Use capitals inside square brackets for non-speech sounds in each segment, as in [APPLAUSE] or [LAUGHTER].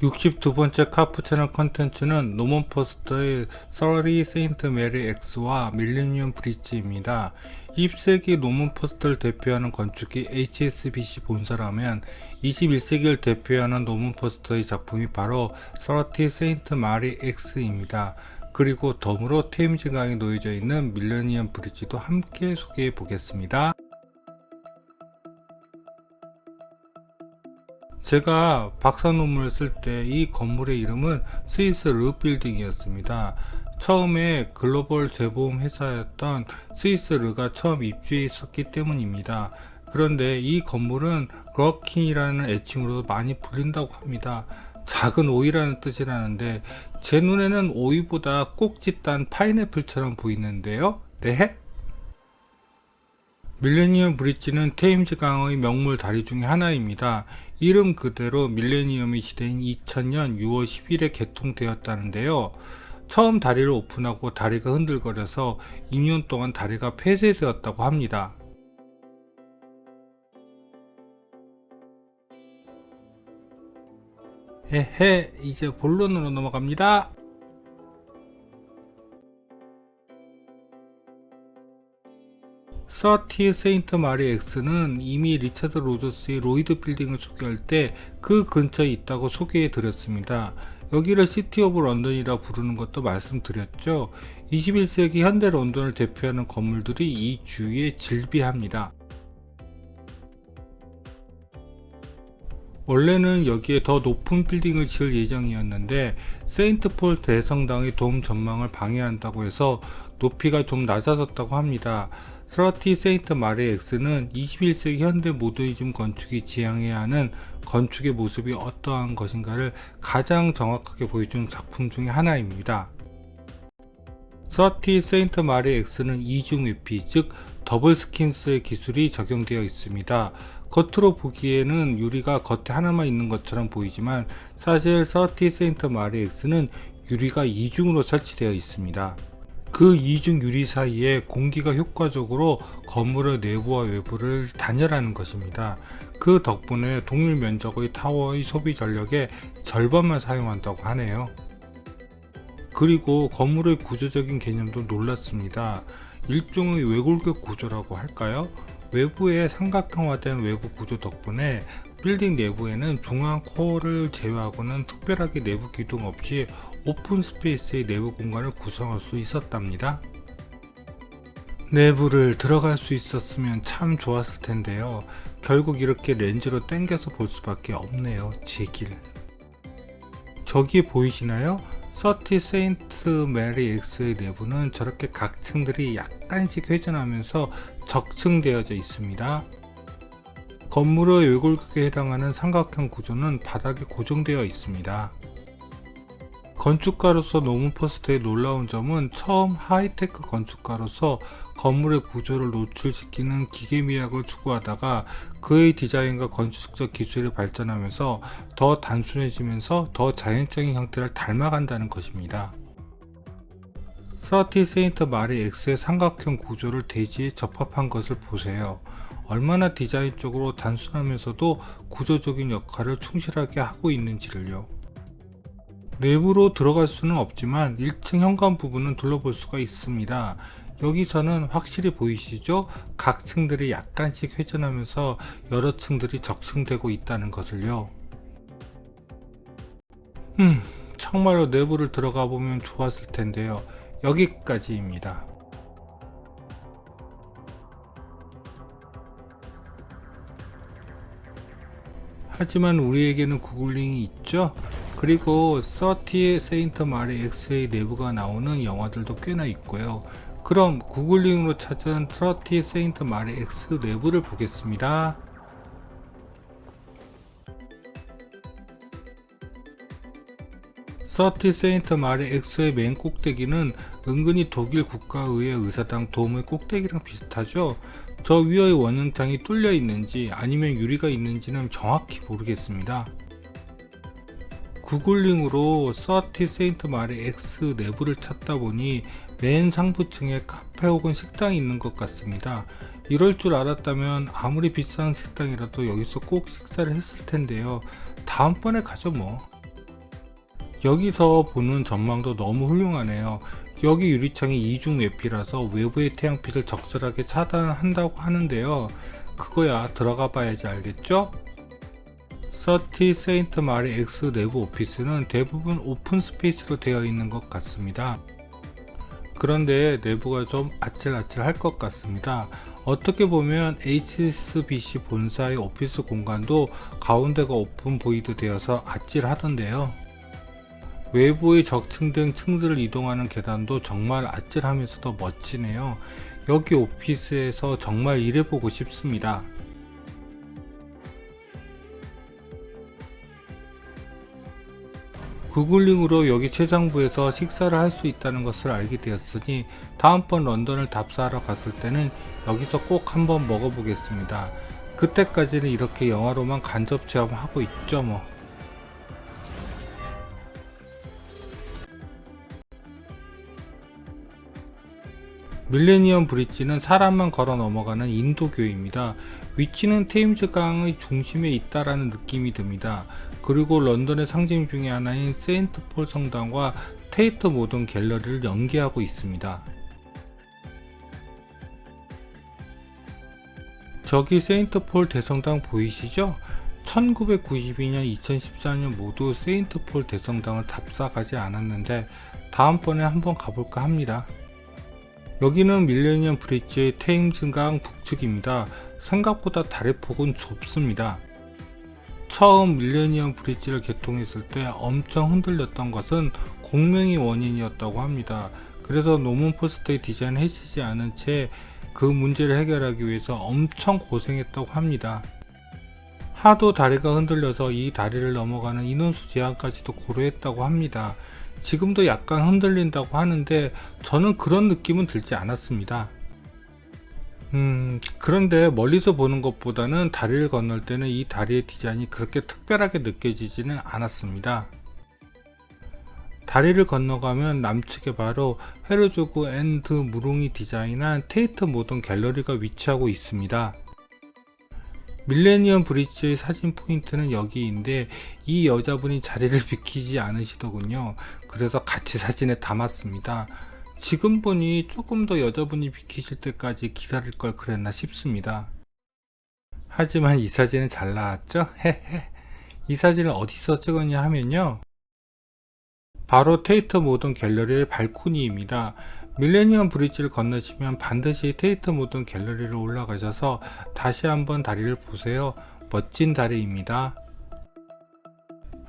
62번째 카프 채널 컨텐츠는 노먼 포스터의 30 세인트 메리 X와 밀레니엄 브릿지입니다. 20세기 노먼 포스터를 대표하는 건축이 HSBC 본사라면 21세기를 대표하는 노먼 포스터의 작품이 바로 30 세인트 마리 X입니다. 그리고 덤으로 테임즈강에 놓여져 있는 밀레니엄 브릿지도 함께 소개해 보겠습니다. 제가 박사 논문을 쓸 때 이 건물의 이름은 스위스 르 빌딩이었습니다. 처음에 글로벌 재보험 회사였던 스위스 르가 처음 입주했었기 때문입니다. 그런데 이 건물은 그러킨이라는 애칭으로도 많이 불린다고 합니다. 작은 오이라는 뜻이라는데 제 눈에는 오이보다 딴 파인애플처럼 보이는데요. 네? 밀레니엄 브릿지는 테임즈 강의 명물 다리 중에 하나입니다. 이름 그대로 밀레니엄의 시대인 2000년 6월 10일에 개통되었다는데요. 처음 다리를 오픈하고 다리가 흔들거려서 2년 동안 다리가 폐쇄되었다고 합니다. 에헤, 이제 본론으로 넘어갑니다. 서티 세인트 마리 X는 이미 리차드 로저스의 로이드 빌딩을 소개할 때 그 근처에 있다고 소개해 드렸습니다. 여기를 시티 오브 런던이라 부르는 것도 말씀드렸죠. 21세기 현대 런던을 대표하는 건물들이 이 주위에 질비합니다. 원래는 여기에 더 높은 빌딩을 지을 예정이었는데 세인트폴 대성당의 돔 전망을 방해한다고 해서 높이가 좀 낮아졌다고 합니다. 스러티 세인트 마리 X는 21세기 현대 모더니즘 건축이 지향해야 하는 건축의 모습이 어떠한 것인가를 가장 정확하게 보여준 작품 중의 하나입니다. 서티 세인트 마리 X는 이중 외피, 즉 더블 스킨스의 기술이 적용되어 있습니다. 겉으로 보기에는 유리가 겉에 하나만 있는 것처럼 보이지만 사실 서티 세인트 마리 X는 유리가 이중으로 설치되어 있습니다. 그 이중 유리 사이에 공기가 효과적으로 건물의 내부와 외부를 단열하는 것입니다. 그 덕분에 동일 면적의 타워의 소비 전력의 절반만 사용한다고 하네요. 그리고 건물의 구조적인 개념도 놀랐습니다. 일종의 외골격 구조라고 할까요? 외부에 삼각형화된 외부 구조 덕분에 빌딩 내부에는 중앙 코어를 제외하고는 특별하게 내부 기둥 없이 오픈 스페이스의 내부 공간을 구성할 수 있었답니다. 내부를 들어갈 수 있었으면 참 좋았을 텐데요. 결국 이렇게 렌즈로 당겨서 볼 수밖에 없네요. 제 길. 저기 보이시나요? 서티 세인트 메리 X의 내부는 저렇게 각층들이 약간씩 회전하면서 적층되어져 있습니다. 건물의 외골격에 해당하는 삼각형 구조는 바닥에 고정되어 있습니다. 건축가로서 노문포스트의 놀라운 점은 처음 하이테크 건축가로서 건물의 구조를 노출시키는 기계 미학을 추구하다가 그의 디자인과 건축적 기술이 발전하면서 더 단순해지면서 더 자연적인 형태를 닮아간다는 것입니다. 서티 세인트 마리 X의 삼각형 구조를 대지에 접합한 것을 보세요. 얼마나 디자인 적으로 단순하면서도 구조적인 역할을 충실하게 하고 있는지를요. 내부로 들어갈 수는 없지만 1층 현관 부분은 둘러볼 수가 있습니다. 여기서는 확실히 보이시죠? 각 층들이 약간씩 회전하면서 여러 층들이 적층되고 있다는 것을요. 음, 정말로 내부를 들어가 보면 좋았을 텐데요. 여기까지입니다. 하지만 우리에게는 구글링이 있죠? 그리고 30 세인트 마리 X의 내부가 나오는 영화들도 꽤나 있고요. 그럼 구글링으로 찾은 30 세인트 마리 X 내부를 보겠습니다. 서티 세인트 마리 X의 맨 꼭대기는 은근히 독일 국가의회 의사당 도움의 꼭대기랑 비슷하죠. 저 위의 원형창이 뚫려 있는지 아니면 유리가 있는지는 정확히 모르겠습니다. 구글링으로 서티 세인트 마리 X 내부를 찾다 보니 맨 상부층에 카페 혹은 식당이 있는 것 같습니다. 이럴 줄 알았다면 아무리 비싼 식당이라도 여기서 꼭 식사를 했을 텐데요. 다음번에 가죠 뭐. 여기서 보는 전망도 너무 훌륭하네요. 여기 유리창이 이중 외피라서 외부의 태양빛을 적절하게 차단한다고 하는데요. 그거야 들어가 봐야지 알겠죠? 서티 세인트 마리 X 내부 오피스는 대부분 오픈 스페이스로 되어 있는 것 같습니다. 그런데 내부가 좀 아찔아찔할 것 같습니다. 어떻게 보면 HSBC 본사의 오피스 공간도 가운데가 오픈 보이드 되어서 아찔하던데요. 외부의 적층된 층들을 이동하는 계단도 정말 아찔하면서도 멋지네요. 여기 오피스에서 정말 일해보고 싶습니다. 구글링으로 여기 최상부에서 식사를 할 수 있다는 것을 알게 되었으니 다음번 런던을 답사하러 갔을 때는 여기서 꼭 한번 먹어보겠습니다. 그때까지는 이렇게 영화로만 간접 체험하고 있죠 뭐. 밀레니엄 브릿지는 사람만 걸어 넘어가는 인도교입니다. 위치는 테임즈강의 중심에 있다라는 느낌이 듭니다. 그리고 런던의 상징 중에 하나인 세인트 폴 성당과 테이트 모던 갤러리를 연계하고 있습니다. 저기 세인트 폴 대성당 보이시죠? 1992년, 2014년 모두 세인트 폴 대성당을 답사 가지 않았는데 다음번에 한번 가볼까 합니다. 여기는 밀레니엄 브릿지의 테임즈강 북측입니다. 생각보다 달의 폭은 좁습니다. 처음 밀레니엄 브릿지를 개통했을 때 엄청 흔들렸던 것은 공명이 원인이었다고 합니다. 그래서 노먼 포스터의 디자인 해지지 않은 채 그 문제를 해결하기 위해서 엄청 고생했다고 합니다. 하도 다리가 흔들려서 이 다리를 넘어가는 인원수 제한까지도 고려했다고 합니다. 지금도 약간 흔들린다고 하는데 저는 그런 느낌은 들지 않았습니다. 음, 그런데 멀리서 보는 것보다는 다리를 건널 때는 이 다리의 디자인이 그렇게 특별하게 느껴지지는 않았습니다. 다리를 건너가면 남측에 바로 헤르조그 앤드 무릉이 디자인한 테이트 모던 갤러리가 위치하고 있습니다. 밀레니엄 브릿지의 사진 포인트는 여기인데 이 여자분이 자리를 [LAUGHS] 비키지 않으시더군요. 그래서 같이 사진에 담았습니다. 지금 보니 조금 더 여자분이 비키실 때까지 기다릴 걸 그랬나 싶습니다. 하지만 이 사진은 잘 나왔죠? 헤헤. 이 사진을 어디서 찍었냐 하면요. 바로 테이트 모던 갤러리의 발코니입니다. 밀레니엄 브릿지를 건너시면 반드시 테이트 모던 갤러리를 올라가셔서 다시 한번 다리를 보세요. 멋진 다리입니다.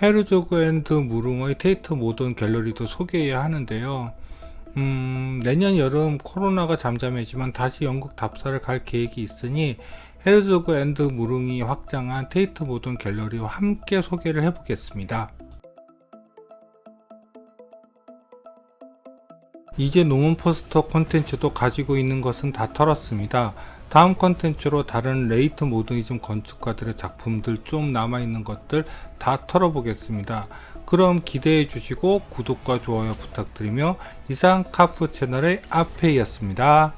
헤르조그 앤드 무릉의 테이트 모던 갤러리도 소개해야 하는데요. 음, 내년 여름 코로나가 잠잠해지면 다시 영국 답사를 갈 계획이 있으니 헤르조그 앤드 무릉이 확장한 테이트 모던 갤러리와 함께 소개를 해보겠습니다. 이제 노먼 포스터 콘텐츠도 가지고 있는 것은 다 털었습니다. 다음 콘텐츠로 다른 레이트 모더니즘 건축가들의 작품들 좀 남아있는 것들 다 털어보겠습니다. 그럼 기대해 주시고 구독과 좋아요 부탁드리며 이상 카프 채널의 아페이였습니다.